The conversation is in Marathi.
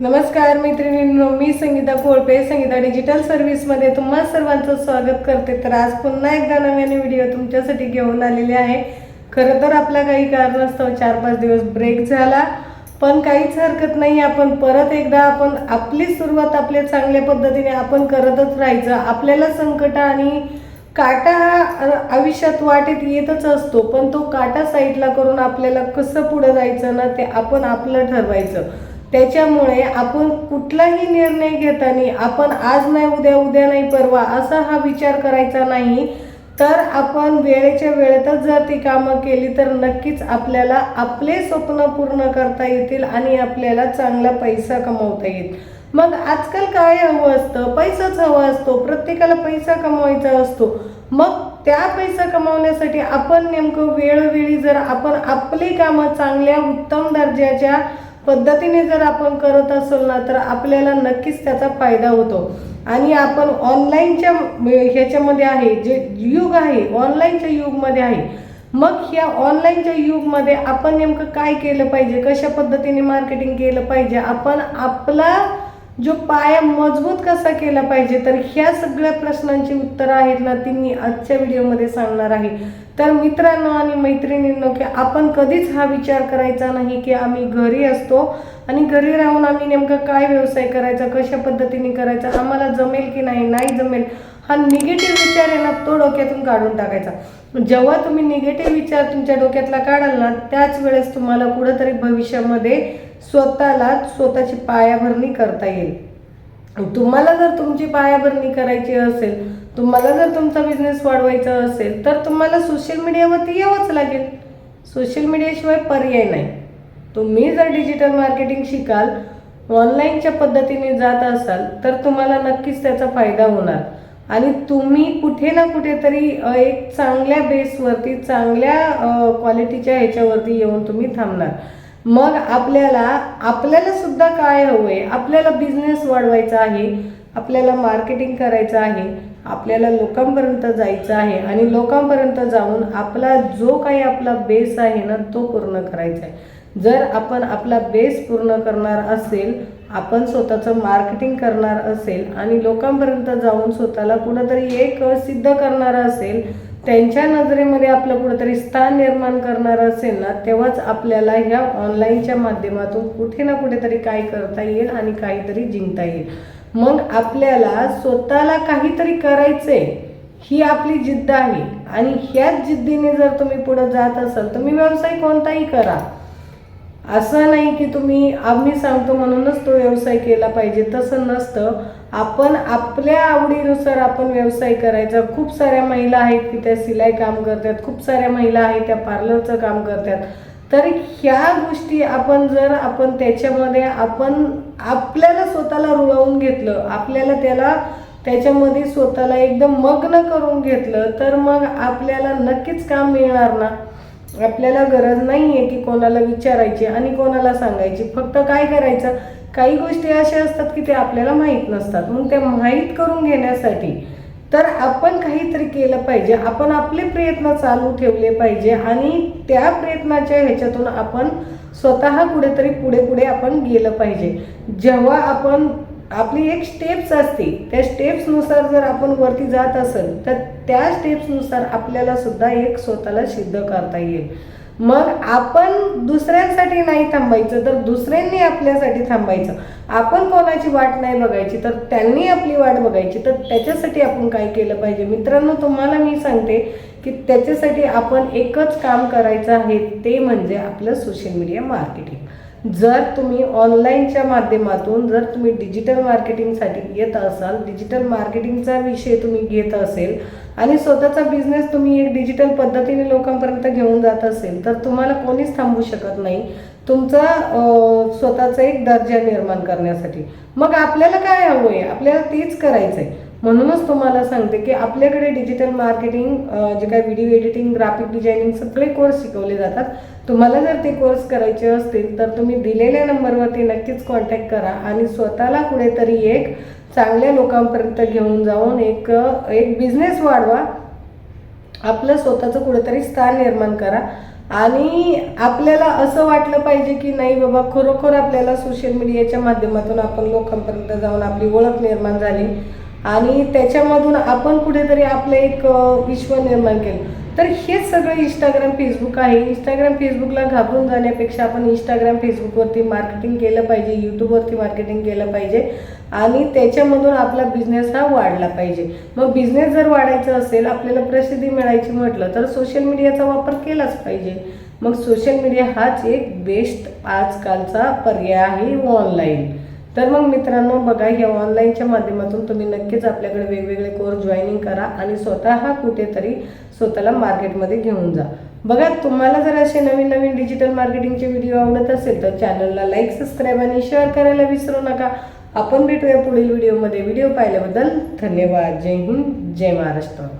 नमस्कार मैत्रिणींनो मी संगीता कोळपे संगीता डिजिटल सर्व्हिसमध्ये तुम्हा सर्वांचं स्वागत करते. तर आज पुन्हा एकदा नव्याने व्हिडिओ तुमच्यासाठी घेऊन आलेले आहे. खरं तर आपला काही कारणास्तव चार पाच दिवस ब्रेक झाला पण काहीच हरकत नाही. आपण परत एकदा आपण आपली सुरुवात आपल्या चांगल्या पद्धतीने आपण करतच राहायचं. आपल्याला संकट आणि काटा हा आयुष्यात वाटेत येतच असतो पण तो काटा साईडला करून आपल्याला कसं पुढं जायचं ना ते आपण आपलं ठरवायचं. त्याच्यामुळे आपण कुठलाही निर्णय घेताना आपण आज नाही उद्या उद्या नाही परवा असा हा विचार करायचा नाही. तर आपण वेळेच्या वेळेतच जर ती कामं केली तर नक्कीच आपल्याला आपले स्वप्न पूर्ण करता येतील आणि आपल्याला चांगला पैसा कमवता येईल. मग आजकाल काय हवं असतं? पैसाच हवा असतो. प्रत्येकाला पैसा कमवायचा असतो. मग त्या पैसा कमावण्यासाठी आपण नेमकं वेळोवेळी जर आपण आपली कामं चांगल्या उत्तम दर्जाच्या पद्धतीने जर आपण करत असेल ना तर आपल्याला नक्कीच त्याचा फायदा होतो. आणि आपण ऑनलाईनच्या ह्याच्यामध्ये आहे जे युग आहे ऑनलाईनच्या युगमध्ये आहे. मग ह्या ऑनलाईनच्या युगमध्ये आपण नेमकं काय केलं पाहिजे? कशा पद्धतीने मार्केटिंग केलं पाहिजे? आपण आपला जो पाया मजबूत कसा केला पाहिजे तर ह्या सगळ्या प्रश्नांची उत्तरं आहेत ना ती मी आजच्या व्हिडिओमध्ये सांगणार आहे. तर मित्रांनो आणि मैत्रिणींनो की आपण कधीच हा विचार करायचा नाही की आम्ही घरी असतो आणि घरी राहून आम्ही नेमकं काय व्यवसाय करायचा कशा पद्धतीने करायचा आम्हाला जमेल की नाही नाही जमेल. हा निगेटिव्ह विचार आहे ना तो डोक्यातून काढून टाकायचा. जेव्हा तुम्ही निगेटिव्ह विचार तुमच्या डोक्यातला काढाल ना त्याच वेळेस तुम्हाला कुठंतरी भविष्यामध्ये स्वतःला स्वतःची पायाभरणी करता येईल. तुम्हाला जर तुमची पायाभरणी करायची असेल तुम्हाला जर तुमचा बिझनेस वाढवायचा असेल तर तुम्हाला सोशल मीडियावरती यावंच लागेल. सोशल मीडियाशिवाय पर्याय नाही. तुम्ही जर डिजिटल मार्केटिंग शिकाल ऑनलाईनच्या पद्धतीने जात असाल तर तुम्हाला नक्कीच त्याचा फायदा होणार. आणि तुम्ही कुठे ना कुठेतरी एक चांगल्या बेसवरती चांगल्या क्वालिटीच्या ह्याच्यावरती येऊन तुम्ही थांबणार. मग आपल्याला आपल्याला सुद्धा काय हवं आहे आपल्याला बिझनेस वाढवायचा आहे आपल्याला मार्केटिंग करायचं आहे आपल्याला लोकांपर्यंत जायचं आहे आणि लोकांपर्यंत जाऊन आपला जो काही आपला बेस आहे ना तो पूर्ण करायचा आहे. जर आपण आपला बेस पूर्ण करणार असेल आपण स्वतःचं मार्केटिंग करणार असेल आणि लोकांपर्यंत जाऊन स्वतःला कुठंतरी एक सिद्ध करणार असेल त्यांच्या नजरेमध्ये आपलं कुठंतरी स्थान निर्माण करणार असेल ना तेव्हाच आपल्याला ह्या ऑनलाईनच्या माध्यमातून कुठे ना कुठेतरी काय करता येईल आणि काहीतरी जिंकता येईल. मग आपल्याला स्वतःला काहीतरी करायचंय ही आपली जिद्द आहे. आणि ह्याच जिद्दीने जर तुम्ही पुढे जात असाल तुम्ही व्यवसाय कोणताही करा. असं नाही की तुम्ही आम्ही सांगतो म्हणूनच तो व्यवसाय केला पाहिजे तसं नसतं. आपण आपल्या आवडीनुसार आपण व्यवसाय करायचा. खूप साऱ्या महिला आहेत की त्या सिलाई काम करतात खूप साऱ्या महिला आहेत त्या पार्लरचं काम करतात. तर ह्या गोष्टी आपण जर आपण त्याच्यामध्ये आपण आपल्याला स्वतःला रुळवून घेतलं आपल्याला त्याला त्याच्यामध्ये स्वतःला एकदम मग्न करून घेतलं तर मग आपल्याला नक्कीच काम मिळणार ना? आपल्याला गरज नाही आहे की कोणाला विचारायची आणि कोणाला सांगायची. फक्त काय करायचं? काही गोष्टी अशा असतात की ते आपल्याला माहीत नसतात. मग त्या माहीत करून घेण्यासाठी तर आपण काहीतरी केलं पाहिजे. आपण आपले प्रयत्न चालू ठेवले पाहिजे आणि त्या प्रयत्नाच्या ह्याच्यातून आपण स्वतः कुठेतरी पुढे पुढे आपण गेलं पाहिजे. जेव्हा आपण आपली एक स्टेप्स असते. त्या स्टेप्सनुसार जर आपण वरती जात असेल तर त्या स्टेप्सनुसार आपल्याला सुद्धा एक स्वतःला सिद्ध करता येईल. मग आपण दुसऱ्यांसाठी नाही थांबायचं तर दुसऱ्यांनी आपल्यासाठी थांबायचं. आपण कोणाची वाट नाही बघायची तर त्यांनी आपली वाट बघायची. तर त्याच्यासाठी आपण काय केलं पाहिजे? मित्रांनो तुम्हाला मी सांगते की त्याच्यासाठी आपण एकच काम करायचं आहे ते म्हणजे आपलं सोशल मीडिया मार्केटिंग जर तुम्ही ऑनलाईनच्या माध्यमातून जर तुम्ही डिजिटल मार्केटिंगसाठी येत असाल डिजिटल मार्केटिंगचा विषय तुम्ही घेत असेल आणि स्वतःचा बिझनेस तुम्ही एक डिजिटल पद्धतीने लोकांपर्यंत घेऊन जात असेल तर तुम्हाला कोणीच थांबू शकत नाही तुमचा स्वतःचा एक दर्जा निर्माण करण्यासाठी. मग आपल्याला काय हवं आहे? आपल्याला तेच करायचं आहे म्हणूनच तुम्हाला सांगते की आपल्याकडे डिजिटल मार्केटिंग जे काय व्हिडिओ एडिटिंग ग्राफिक डिझायनिंग सगळे कोर्स शिकवले जातात. तुम्हाला जर ते कोर्स करायचे असतील तर तुम्ही दिलेल्या नंबरवरती नक्कीच कॉन्टॅक्ट करा आणि स्वतःला कुठेतरी एक चांगल्या लोकांपर्यंत घेऊन जाऊन एक एक बिझनेस वाढवा. आपलं स्वतःचं कुठेतरी स्थान निर्माण करा. आणि आपल्याला असं वाटलं पाहिजे की नाही बाबा खरोखर आपल्याला सोशल मीडियाच्या माध्यमातून आपण लोकांपर्यंत जाऊन आपली ओळख निर्माण झाली. आणि त्याच्यामधून आपण कुठेतरी आपलं एक विश्व निर्माण केलं. तर हेच सगळं इंस्टाग्राम फेसबुक आहे. इंस्टाग्राम फेसबुकला घाबरून जाण्यापेक्षा आपण इंस्टाग्राम फेसबुकवरती मार्केटिंग केलं पाहिजे यूट्यूबवरती मार्केटिंग केलं पाहिजे आणि त्याच्यामधून आपला बिझनेस हा वाढला पाहिजे. मग बिझनेस जर वाढायचा असेल आपल्याला प्रसिद्धी मिळायची म्हटलं तर सोशल मीडियाचा वापर केलाच पाहिजे. मग सोशल मीडिया हाच एक बेस्ट आजकालचा पर्याय आहे ऑनलाईन तर मग मित्रांनो बघा या ऑनलाईनच्या माध्यमातून तुम्ही नक्कीच आपल्याकडे वेगवेगळे कोर्स जॉईनिंग करा आणि स्वतः कुठेतरी स्वतःला मार्केटमध्ये घेऊन जा. बघा तुम्हाला जर असे नवीन नवीन डिजिटल मार्केटिंगचे व्हिडिओ आवडत असेल तर चॅनलला लाईक सबस्क्राईब आणि शेअर करायला विसरू नका. आपण भेटूया पुढील व्हिडिओमध्ये व्हिडिओ पाहिल्याबद्दल धन्यवाद. जय हिंद जय महाराष्ट्र.